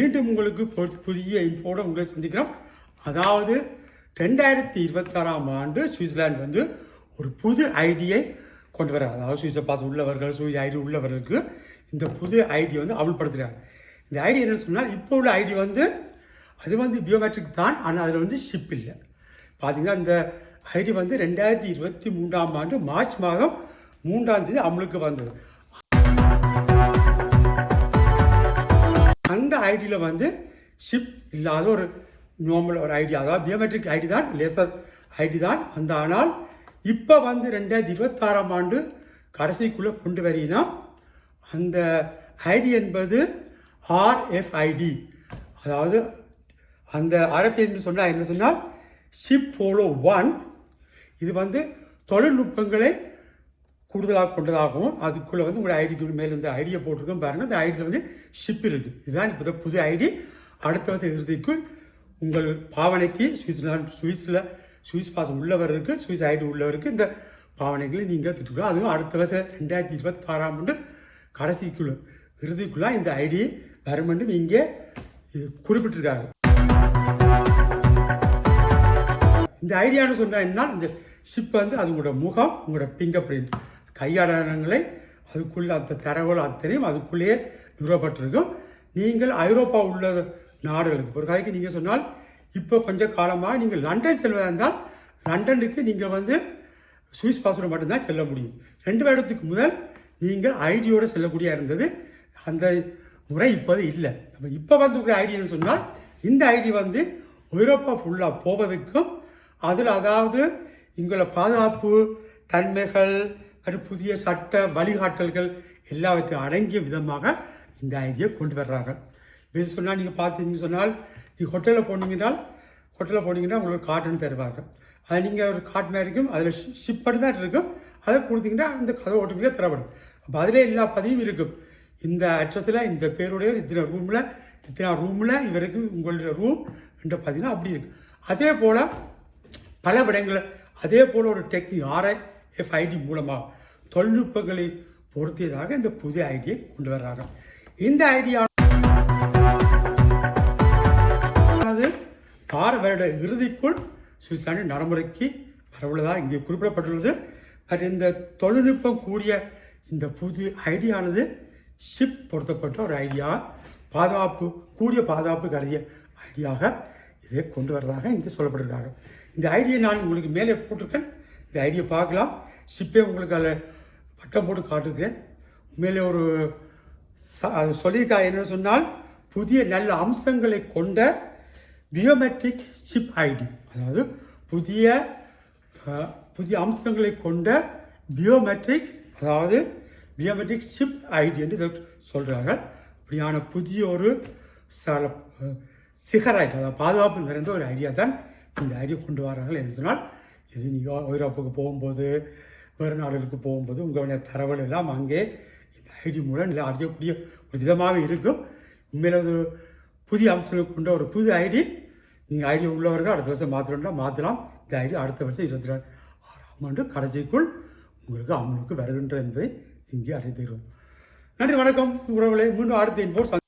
மீண்டும் உங்களுக்கு புதிய இன்ஃபோட உங்களை சந்திக்கிறோம். அதாவது ரெண்டாயிரத்தி இருபத்தாறாம் ஆண்டு சுவிட்சர்லாந்து வந்து ஒரு புது ஐடியை கொண்டு வர அதாவது சுவிட்சர் பாஸ் உள்ளவர்கள் சுய ஐடி உள்ளவர்களுக்கு இந்த புது ஐடி வந்து அமல்படுத்துகிறாங்க இந்த ஐடி என்ன சொன்னால் இப்போ உள்ள ஐடி வந்து அது வந்து பியோமெட்ரிக் தான் ஆனால் அதில் வந்து ஷிப் இல்லை. பார்த்தீங்கன்னா இந்த ஐடி வந்து ரெண்டாயிரத்தி இருபத்தி மூன்றாம் ஆண்டு மார்ச் மாதம் மூன்றாம் தேதி அமலுக்கு வந்தது. அந்த ஐடியில் வந்து ஷிப் இல்லாத ஒரு நார்மல் ஒரு ஐடி அதாவது பியோமெட்ரிக் ஐடி தான் லேசர் ஐடி தான் அந்த ஆனால் இப்போ வந்து ரெண்டாயிரத்தி இருபத்தாறாம் ஆண்டு கடைசிக்குள்ளே கொண்டு வரீங்கன்னா அந்த ஐடி என்பது ஆர்எஃப்ஐடி அதாவது அந்த ஆர்எஃப்ஐ என்று சொன்னால் என்ன சொன்னால் ஷிப் போலோ ஒன் இது வந்து தொழில்நுட்பங்களை கூடுதலாக கொண்டதாகவும் அதுக்குள்ளே வந்து உங்களோட ஐடிக்கு மேலே இந்த ஐடியை போட்டிருக்கோம் பாருங்கள் அந்த ஐடியில் வந்து ஷிப் இருக்குது இதுதான் இப்போ புது ஐடி அடுத்த வருஷம் இறுதிக்குள் உங்கள் பாவனைக்கு சுவிட்சர்லாந்து சுவிஸில் சுவிஸ் பாசம் உள்ளவருக்கு சுவிஸ் ஐடி உள்ளவருக்கு இந்த பாவனைகளை நீங்கள் பெற்றுக்கலாம் அதுவும் அடுத்த வருஷம் ரெண்டாயிரத்தி இருபத்தாறாம் ஆண்டு கடைசிக்குள்ள இறுதிக்குள்ளே இந்த ஐடி வரும் இங்கே குறிப்பிட்டிருக்காங்க. இந்த ஐடியான்னு சொன்னால் என்ன இந்த ஷிப் வந்து அது உங்களோட முகம் உங்களோட ஃபிங்கர் பிரிண்ட் கையாடங்களை அதுக்குள்ளே அந்த தரவுகள் அத்தனையும் அதுக்குள்ளேயே நிறுவப்பட்டிருக்கும் நீங்கள் ஐரோப்பா உள்ள நாடுகளுக்கு ஒரு கதைக்கு நீங்கள் சொன்னால் இப்போ கொஞ்சம் காலமாக நீங்கள் லண்டன் செல்வதாக இருந்தால் லண்டனுக்கு நீங்கள் வந்து சுவிஸ் பாஸ்வேர்டு மட்டும்தான் செல்ல முடியும். ரெண்டு வருடத்துக்கு முதல் நீங்கள் ஐடியோடு செல்லக்கூடிய இருந்தது. அந்த முறை இப்போது இல்லை. நம்ம இப்போ வந்து ஒரு ஐடின்னு சொன்னால் இந்த ஐடி வந்து ஐரோப்பா ஃபுல்லாக போவதற்கும் அதில் அதாவது எங்களை பாதுகாப்பு தன்மைகள் மற்றும் புதிய சட்ட வழிகாட்டல்கள் எல்லாவற்றையும் அடங்கிய விதமாக இந்த ஐடியை கொண்டு வர்றார்கள். இது சொன்னால் நீங்கள் பார்த்தீங்கன்னு சொன்னால் நீங்கள் ஹோட்டலில் போனீங்கன்னால் ஹோட்டலில் போனீங்கன்னா உங்களுக்கு கார்டுன்னு தருவாங்க அது நீங்கள் ஒரு கார்ட் மாதிரி இருக்கும் அதில் ஷிப் பண்ணி தான் இருக்கும். அதை கொடுத்தீங்கன்னா அந்த கதை ஓட்டுமையாக தரப்படும் அப்போ அதிலே எல்லா பதிவும் இருக்கும். இந்த அட்ரஸில் இந்த பேருடைய இத்தனை ரூமில் இத்தனை ரூமில் இவருக்கு உங்களுடைய ரூம் என்ற பார்த்தீங்கன்னா அப்படி இருக்கு. அதே போல் பல விடங்களில் அதே போல் ஒரு டெக்னிக் ஆர்ஐ எஃப்ஐடி மூலமாக தொழில்நுட்பங்களை பொருத்தியதாக இந்த புதிய ஐடியை கொண்டு வர்றாங்க. இந்த ஐடியானது ஆறு வருட இறுதிக்குள் சுவிட்சர்லாந்து நடைமுறைக்கு வரவுள்ளதாக இங்கே குறிப்பிடப்பட்டுள்ளது. பட் இந்த தொழில்நுட்பம் கூடிய இந்த புதிய ஐடியானது ஷிப் பொருத்தப்பட்ட ஒரு ஐடியா. பாதுகாப்பு கூடிய பாதுகாப்பு கருதிய ஐடியாக இதை கொண்டு வர்றதாக இங்கே சொல்லப்பட்டிருக்காங்க. இந்த ஐடியை நான் உங்களுக்கு மேலே போட்டிருக்கேன். இந்த ஐடியை பார்க்கலாம். ஷிப்பே உங்களுக்கு அதில் பட்டம் போட்டு காட்டுகிறேன் உண்மையிலே ஒரு சொல்லியிருக்கா என்ன சொன்னால் புதிய நல்ல அம்சங்களை கொண்ட பியோமெட்ரிக் சிப் ஐடி அதாவது புதிய புதிய அம்சங்களை கொண்ட பியோமெட்ரிக் அதாவது பியோமெட்ரிக் சிப் ஐடி என்று சொல்கிறார்கள் அப்படியான புதிய ஒரு சல அஹ், ஐடி அதாவது பாதுகாப்பு நிறைந்த ஒரு ஐடியா தான் இந்த ஐடியா கொண்டு வரார்கள் என்று சொன்னால் இது நீங்கள் ஐரோப்பாவுக்கு போகும்போது வேறு நாடுகளுக்கு போகும்போது உங்களுடைய தரவுகள் எல்லாம் அங்கே இந்த ஐடி மூலம் இல்லை அறியக்கூடிய ஒரு விதமாக இருக்கும். உண்மையில ஒரு புதிய அம்சங்களுக்கு கொண்ட ஒரு புது ஐடி. நீங்கள் ஐடி உள்ளவர்கள் அடுத்த வருஷம் மாற்றணும்னா மாற்றலாம் இந்த ஐடி அடுத்த வருஷம் இருபத்தி ரெண்டு ஆறாம் ஆண்டு கடைசிக்குள் உங்களுக்கு அமலுக்கு வருகின்ற என்பதை இங்கே அறிந்துகிறோம் நன்றி வணக்கம். உறவுகளை மீண்டும் அடுத்த இன்ஃபோர்ஸ்